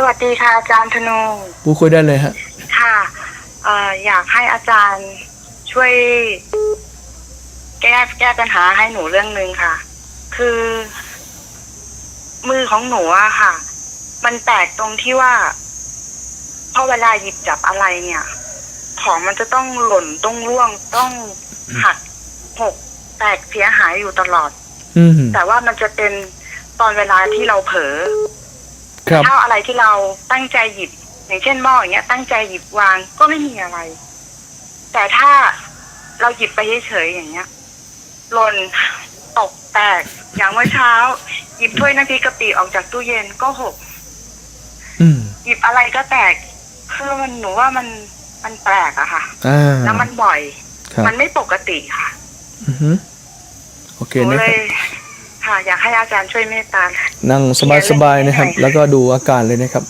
สวัสดีค่ะอาจารย์ธนูพูดคุยได้เลยฮะ ค่ะเอ่ออยากให้อาจารย์ช่วย แก้แก้ปัญหาให้หนูเรื่องหนึ่งค่ะ คือ มือของหนูอะค่ะ มันแตกตรงที่ว่าพอเวลาหยิบจับอะไรเนี่ย ของมันจะต้องหล่นต้องร่วงต้องหักหกแตกเสียหายอยู่ตลอด อืมแต่ว่ามันจะเป็นตอนเวลาที่เราเผลอ ครับถ้าอะไรที่เราตั้งใจหยิบ อย่างเช่นหม้ออย่างเงี้ย ตั้งใจหยิบวางก็ไม่มีอะไร แต่ถ้าเราหยิบไปเฉยๆอย่างเงี้ยหล่นตกแตกอย่างเมื่อเช้า หยิบถ้วยน้ำพริกกะปิออกจากตู้เย็นก็หกอืม หยิบอะไรก็แตกคือมันหนูว่ามันมันแปลกอะค่ะ อ่าแล้วมันบ่อย ครับมันไม่ปกติค่ะอือฮึโอเคหนูนะเลครับย ค่ะ อยากให้อาจารย์ช่วยเมตตา นั่งสบายๆนะครับ แล้วก็ดูอาการเลยนะครับ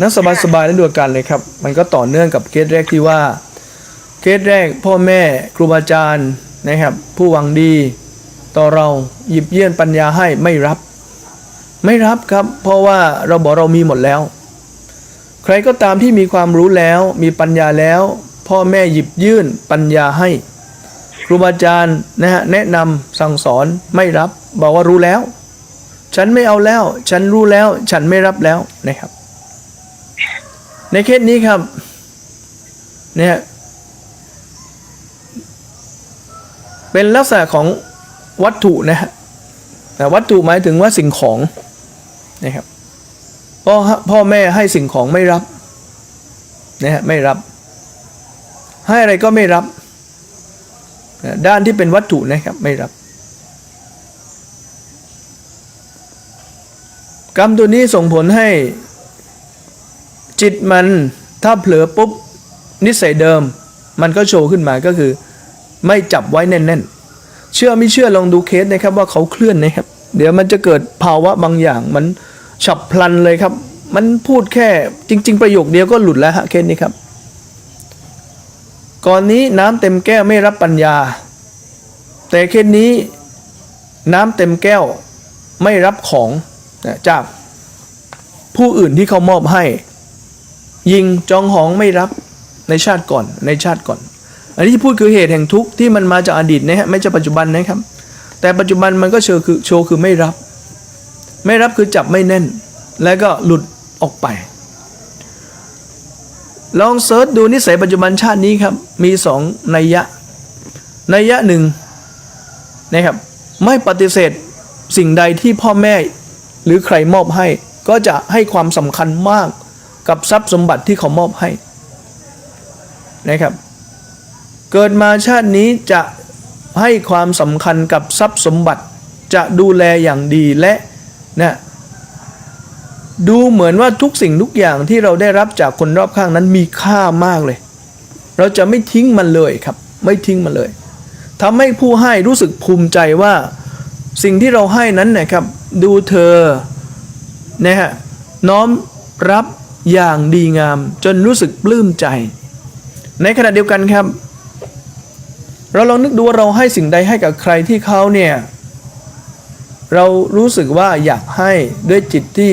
นั่งสบายๆแล้วดูอาการเลยครับ มันก็ต่อเนื่องกับเคสแรกที่ว่า เคสแรกพ่อแม่ครูบาอาจารย์นะครับ ผู้หวังดี ต่อเราหยิบเยื่อนปัญญาให้ไม่รับ ไม่รับครับ เพราะว่าเราบอกเรามีหมดแล้ว ใครก็ตามที่มีความรู้แล้วมีปัญญาแล้ว พ่อแม่หยิบยื่นปัญญาให้ ครูบาอาจารย์นะฮะแนะนำสั่งสอนไม่รับ บอกว่ารู้แล้ว ฉันไม่เอาแล้ว ฉันรู้แล้ว ฉันไม่รับแล้วนะครับ ในเคสนี้ครับ เนี่ยเป็นลักษณะของวัตถุนะฮะแต่วัตถุหมายถึงว่าสิ่งของนะครับพ่อพ่อแม่ให้สิ่งของไม่รับนะฮะไม่รับ ให้อะไรก็ไม่รับ ด้านที่เป็นวัตถุนะครับไม่รับ กรรมตัวนี้ส่งผลให้จิตมันถ้าเผลอปุ๊บนิสัยเดิม มันก็โชว์ขึ้นมาก็คือ ไม่จับไว้แน่นๆ เชื่อไม่เชื่อลองดูเคสนะครับว่าเขาเคลื่อนนะครับ เดี๋ยวมันจะเกิดภาวะบางอย่างมันฉับพลันเลยครับ มันพูดแค่จริง ๆ ประโยคเดียวก็หลุดแล้วฮะเคสนี้ครับ ก่อนนี้น้ำเต็มแก้วไม่รับปัญญา แต่เคสนี้น้ำเต็มแก้วไม่รับของ จากผู้อื่นที่เขามอบให้ ยิงจองหองไม่รับในชาติก่อนในชาติก่อน อันนี้ที่พูดคือเหตุแห่งทุกข์ที่มันมาจากอดีตนะฮะไม่ใช่ปัจจุบันนะครับ แต่ปัจจุบันมันก็โชว์คือโชว์คือไม่รับ ไม่รับคือจับไม่แน่น แล้วก็หลุดออกไป ลองเซิร์ชดูนิสัยปัจจุบันชาตินี้ครับ มีสองนัยยะนัยยะหนึ่งนะครับไม่ปฏิเสธสิ่งใดที่พ่อแม่ หรือใครมอบให้ก็จะให้ความสำคัญมากกับทรัพย์สมบัติที่เขามอบให้นะครับ เกิดมาชาตินี้จะให้ความสำคัญกับทรัพย์สมบัติจะดูแลอย่างดีและนะดูเหมือนว่าทุกสิ่งทุกอย่างที่เราได้รับจากคนรอบข้างนั้นมีค่ามากเลย เราจะไม่ทิ้งมันเลยครับ ไม่ทิ้งมันเลยทำให้ผู้ให้รู้สึกภูมิใจว่าสิ่งที่เราให้นั้นนะครับ ดูเธอนะฮะน้อมรับอย่างดีงามจนรู้สึกปลื้มใจ ในขณะเดียวกันครับ เราลองนึกดูว่าเราให้สิ่งใดให้กับใครที่เขาเนี่ย เรารู้สึกว่าอยากให้ด้วยจิตที่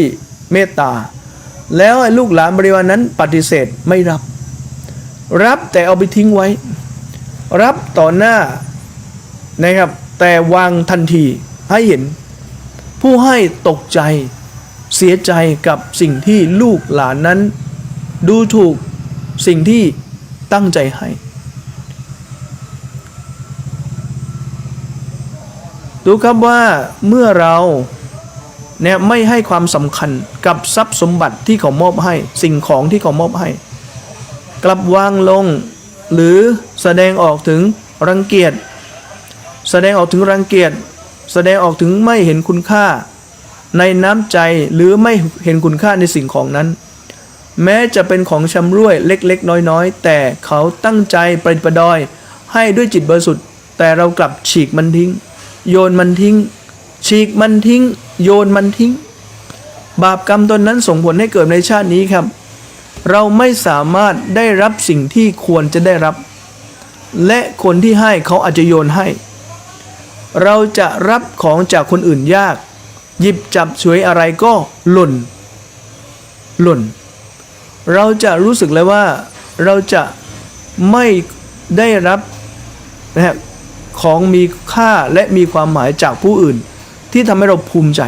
เมตตา แล้วไอ้ลูกหลานบริวารนนั้นปฏิเสธไม่รับ รับแต่เอาไปทิ้งไว้ รับต่อหน้านะครับแต่วางทันทีให้เห็น ผู้ให้ตกใจ เสียใจกับสิ่งที่ลูกหลานนั้น ดูถูกสิ่งที่ตั้งใจให้ ดูครับว่าเมื่อเราเนี่ยไม่ให้ความสำคัญกับทรัพย์สมบัติที่เขามอบให้ สิ่งของที่เขามอบให้ กลับวางลง หรือแสดงออกถึงรังเกียจแสดงออกถึงรังเกียจ แสดงออกถึงไม่เห็นคุณค่า ในน้ำใจหรือไม่เห็นคุณค่าในสิ่งของนั้น แม้จะเป็นของชำร่วยเล็กๆ น้อยๆ แต่เขาตั้งใจประดิษฐ์ประดอย ให้ด้วยจิตบริสุทธิ์ แต่เรากลับฉีกมันทิ้ง โยนมันทิ้ง ฉีกมันทิ้ง โยนมันทิ้ง บาปกรรมตนนั้นส่งผลให้เกิดในชาตินี้ครับ เราไม่สามารถได้รับสิ่งที่ควรจะได้รับ และคนที่ให้เขาอาจจะโยนให้ เราจะรับของจากคนอื่นยาก หยิบจับฉวยอะไรก็หล่น หล่น เราจะรู้สึกเลยว่าเราจะไม่ได้รับนะฮะของมีค่าและมีความหมายจากผู้อื่น ที่ทำให้เราภูมิใจ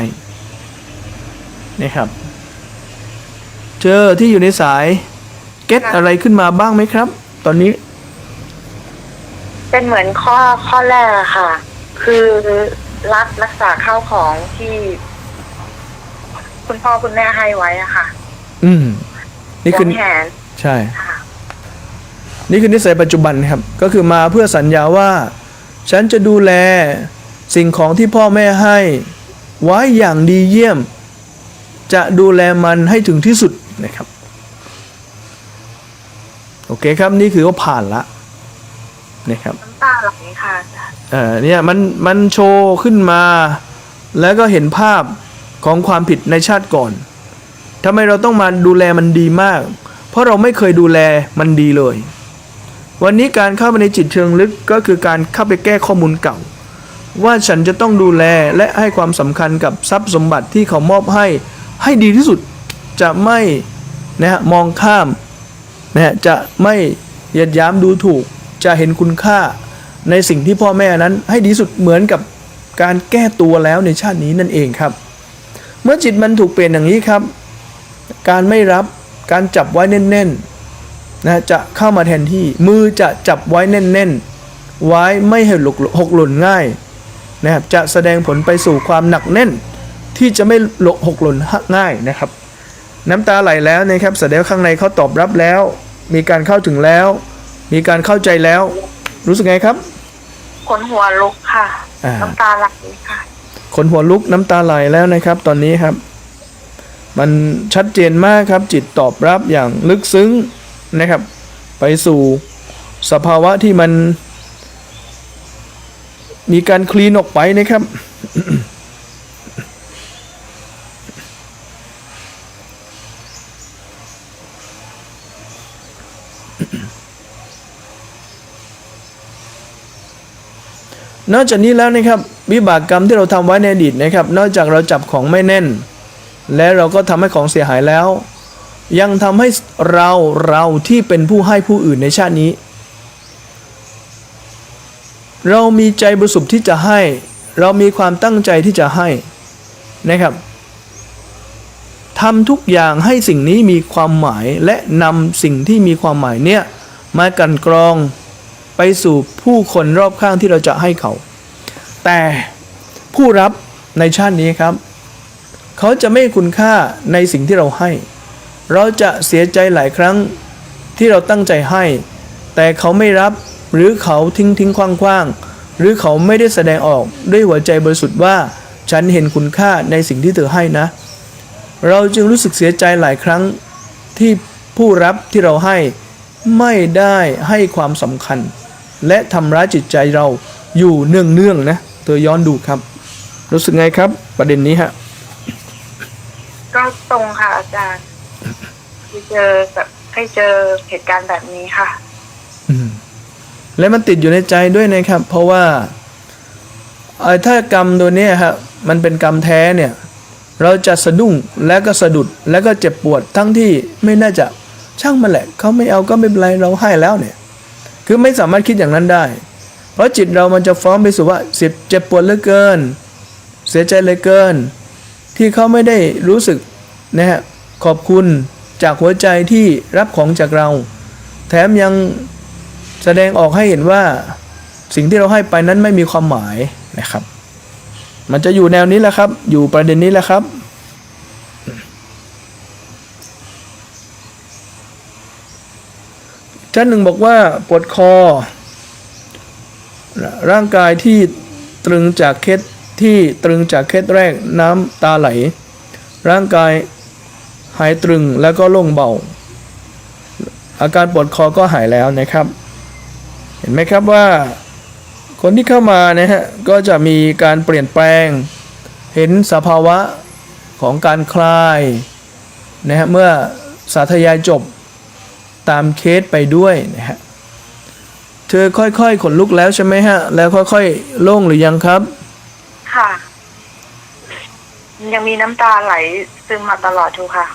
นะครับ เจอที่อยู่ในสาย เก็ตอะไรขึ้นมาบ้างไหมครับ ตอนนี้ เป็นเหมือนข้อข้อแรกค่ะ คือรักรักษาข้าวของที่คุณพ่อคุณแม่ให้ไว้อะค่ะ อืม นี่หคือวงแหนใช่ ค่ะ นี่คือนิสัยปัจจุบันครับ ก็คือมาเพื่อสัญญาว่า ฉันจะดูแลสิ่งของที่พ่อแม่ให้ ไว้อย่างดีเยี่ยม จะดูแลมันให้ถึงที่สุดนะครับ โอเคครับ นี่คือว่าผ่านละนะครับน้ำตาไหลค่ะอาจารย์ เออเนี่ยมันมันโชว์ขึ้นมา แล้วก็เห็นภาพของความผิดในชาติก่อนทำไมเราต้องมาดูแลมันดีมาก เพราะเราไม่เคยดูแลมันดีเลย วันนี้การเข้าไปในจิตเชิงลึกก็คือการเข้าไปแก้ข้อมูลเก่า ว่าฉันจะต้องดูแลและให้ความสำคัญกับทรัพย์สมบัติที่เขามอบให้ให้ดีที่สุดจะไม่นะฮะมองข้ามนะฮะจะไม่เหยียดย้ำดูถูกจะเห็นคุณค่า ในสิ่งที่พ่อแม่นั้นให้ดีสุดเหมือนกับการแก้ตัวแล้วในชาตินี้นั่นเองครับ เมื่อจิตมันถูกเปลี่ยนอย่างนี้ครับ การไม่รับการจับไว้แน่นๆนะจะเข้ามาแทนที่มือจะจับไว้แน่นๆ ไว้ไม่ให้หลกหกหล่นง่ายนะครับจะแสดงผลไปสู่ความหนักแน่น ที่จะไม่หลกหกหล่นง่ายนะครับ น้ำตาไหลแล้วนะครับแสดงข้างในเขาตอบรับแล้ว มีการเข้าถึงแล้ว มีการเข้าใจแล้ว รู้สึกไงครับ ขนหัวลุกค่ะ อ่า น้ำตาไหลค่ะ ขนหัวลุกน้ำตาไหลแล้วนะครับ ตอนนี้ครับ มันชัดเจนมากครับ จิตตอบรับอย่างลึกซึ้งนะครับ ไปสู่สภาวะที่มัน มีการคลีนออกไปนะครับ นอกจากนี้แล้วนะครับวิบากกรรมที่เราทำไว้ในอดีตนะครับ นอกจากเราจับของไม่แน่น และเราก็ทำให้ของเสียหายแล้ว ยังทำให้เราเราที่เป็นผู้ให้ผู้อื่นในชาตินี้ เรามีใจบริสุทธิ์ที่จะให้ เรามีความตั้งใจที่จะให้นะครับทำทุกอย่างให้สิ่งนี้มีความหมายและนำสิ่งที่มีความหมายเนี่ยมากันกรอง ไปสู่ผู้คนรอบข้างที่เราจะให้เขา แต่ผู้รับในชาตินี้ครับ เขาจะไม่คุณค่าในสิ่งที่เราให้ เราจะเสียใจหลายครั้งที่เราตั้งใจให้ แต่เขาไม่รับหรือเขาทิ้งทิ้งคว้างคว้างหรือเขาไม่ได้แสดงออกด้วยหัวใจบริสุทธิ์ว่า ฉันเห็นคุณค่าในสิ่งที่เธอให้นะ เราจึงรู้สึกเสียใจหลายครั้งที่ผู้รับที่เราให้ไม่ได้ให้ความสำคัญ และทำร้ายจิตใจเราอยู่เนื่องๆนะเธอย้อนดูครับ รู้สึกไงครับ ประเด็นนี้ฮะก็ตรงค่ะอาจารย์เคยเจอแบบเคยเจอเหตุการณ์แบบนี้ค่ะ อืม และมันติดอยู่ในใจด้วยนะครับ เพราะว่าเอ่อถ้ากรรมตัวเนี้ยครับมันเป็นกรรมแท้เนี่ย เราจะสะดุ้งและก็สะดุดและก็เจ็บปวดทั้งที่ไม่น่าจะช่างมันแหละเขาไม่เอาก็ไม่เป็นไรเราให้แล้วเนี่ย คือไม่สามารถคิดอย่างนั้นได้ เพราะจิตเรามันจะฟ้องไปสู่ว่าเสียเจ็บปวดเหลือเกิน เสียใจเหลือเกิน ที่เขาไม่ได้รู้สึกนะฮะขอบคุณจากหัวใจที่รับของจากเรา แถมยังแสดงออกให้เห็นว่าสิ่งที่เราให้ไปนั้นไม่มีความหมายนะครับ มันจะอยู่แนวนี้แหละครับ อยู่ประเด็นนี้แหละครับ ท่านหนึ่งบอกว่าปวดคอ ร่างกายที่ตรึงจากเคสที่ตรึงจากเคสแรกน้ำตาไหล ร่างกายหายตรึงแล้วก็โล่งเบา อาการปวดคอก็หายแล้วนะครับ เห็นไหมครับว่าคนที่เข้ามานะฮะก็จะมีการเปลี่ยนแปลง เห็นสภาวะของการคลายนะฮะเมื่อสาธยายจบ ตามเคสไปด้วยนะฮะเธอค่อยๆขนลุกแล้วใช่ไหมฮะ แล้วค่อยๆโล่งหรือยังครับ ค่ะ ยังมีน้ำตาไหลซึมมาตลอดทุกค่ะ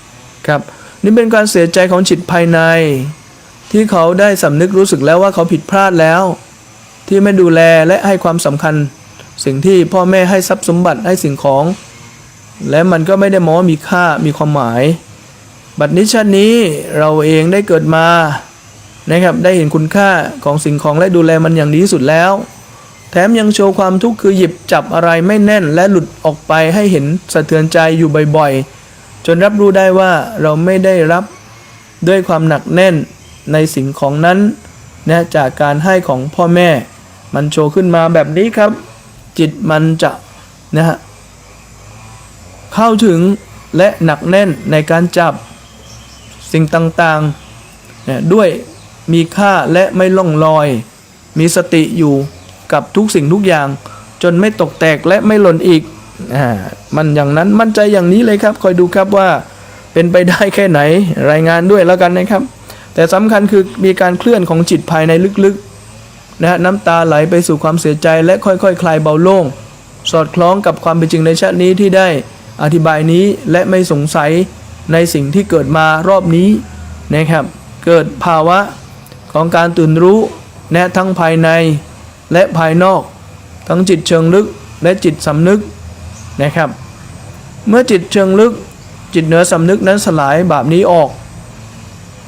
ครับ นี่เป็นการเสียใจของจิตภายใน ที่เขาได้สำนึกรู้สึกแล้วว่าเขาผิดพลาดแล้ว ที่ไม่ดูแลและให้ความสำคัญ สิ่งที่พ่อแม่ให้ทรัพย์สมบัติให้สิ่งของ และมันก็ไม่ได้มองว่ามีค่ามีความหมาย บัดนี้ชาตินี้เราเองได้เกิดมานะครับได้เห็นคุณค่าของสิ่งของและดูแลมันอย่างดีที่สุดแล้ว แถมยังโชว์ความทุกข์คือหยิบจับอะไรไม่แน่นและหลุดออกไปให้เห็นสะเทือนใจอยู่บ่อยๆ จนรับรู้ได้ว่าเราไม่ได้รับด้วยความหนักแน่นในสิ่งของนั้นนะจากการให้ของพ่อแม่ มันโชว์ขึ้นมาแบบนี้ครับ จิตมันจะนะฮะเข้าถึงและหนักแน่นในการจับ สิ่งต่างๆ ด้วยมีค่าและไม่ล่องลอย มีสติอยู่กับทุกสิ่งทุกอย่าง จนไม่ตกแตกและไม่หล่นอีกอ่ามันอย่างนั้นมั่นใจอย่างนี้เลยครับ คอยดูครับว่าเป็นไปได้แค่ไหนรายงานด้วยแล้วกันนะครับ แต่สำคัญคือมีการเคลื่อนของจิตภายในลึกๆนะฮะน้ำตาไหลไปสู่ความเสียใจและค่อยๆคคลายเบาโล่ง สอดคล้องกับความเป็นจริงในชาตินี้ที่ได้อธิบายนี้และไม่สงสัย ในสิ่งที่เกิดมารอบนี้นะครับ เกิดภาวะของการตื่นรู้นะทั้งภายในและภายนอก ทั้งจิตเชิงลึกและจิตสำนึกนะครับ เมื่อจิตเชิงลึกจิตเหนือสำนึกนั้นสลายบาปนี้ออก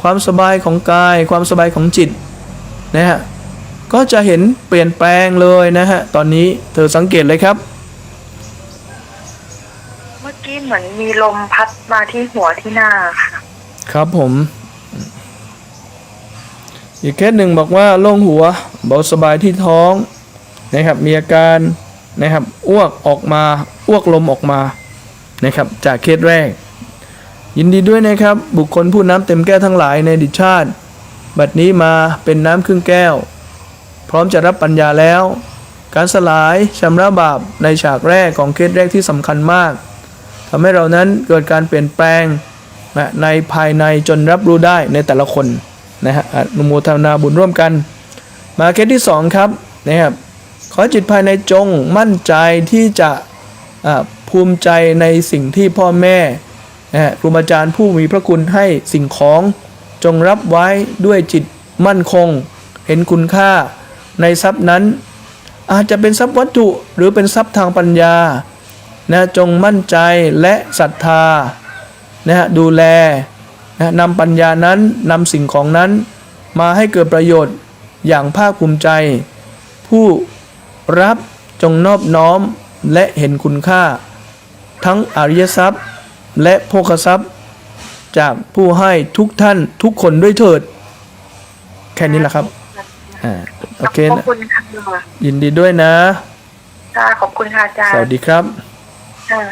ความสบายของกาย ความสบายของจิตนะฮะก็จะเห็นเปลี่ยนแปลงเลยนะฮะตอนนี้เธอสังเกตเลยครับ เมื่อกี้เหมือนมีลมพัดมาที่หัวที่หน้าค่ะ ครับผม อีกเคสหนึ่งบอกว่าโล่งหัว เบาสบายที่ท้องนะครับ มีอาการนะครับอ้วกออกมาอ้วกลมออกมานะครับ จากเคสแรก ยินดีด้วยนะครับ บุคคลผู้น้ำเต็มแก้วทั้งหลายในดิชาติ บัดนี้มาเป็นน้ำครึ่งแก้ว พร้อมจะรับปัญญาแล้ว การสลายชำระบาปในฉากแรกของเคสแรกที่สำคัญมาก ทำให้เรานั้นเกิดการเปลี่ยนแปลงในภายในจนรับรู้ได้ในแต่ละคนนะฮะอนุโมทนาบุญร่วมกัน มาเคสที่สองครับนะครับขอจิตภายในจงมั่นใจที่จะภูมิใจในสิ่งที่พ่อแม่ครูบาอาจารย์ผู้มีพระคุณให้สิ่งของจงรับไว้ด้วยจิตมั่นคง เห็นคุณค่าในทรัพย์นั้น อาจจะเป็นทรัพย์วัตถุหรือเป็นทรัพย์ทางปัญญา นะจงมั่นใจและศรัทธานะฮะดูแลนะนำปัญญานั้นนำสิ่งของนั้น มาให้เกิดประโยชน์อย่างภาคภูมิใจ ผู้รับจงนอบน้อมและเห็นคุณค่า ทั้งอริยทรัพย์ และโภคทรัพย์ จากผู้ให้ทุกท่านทุกคนด้วยเถิด แค่นี้แหละครับอ่าโอเคขอบนะคุณค่ะยินดีด้วยนะ ค่ะขอบคุณค่ะอาจารสวัสย์ดีครับ ค่ะ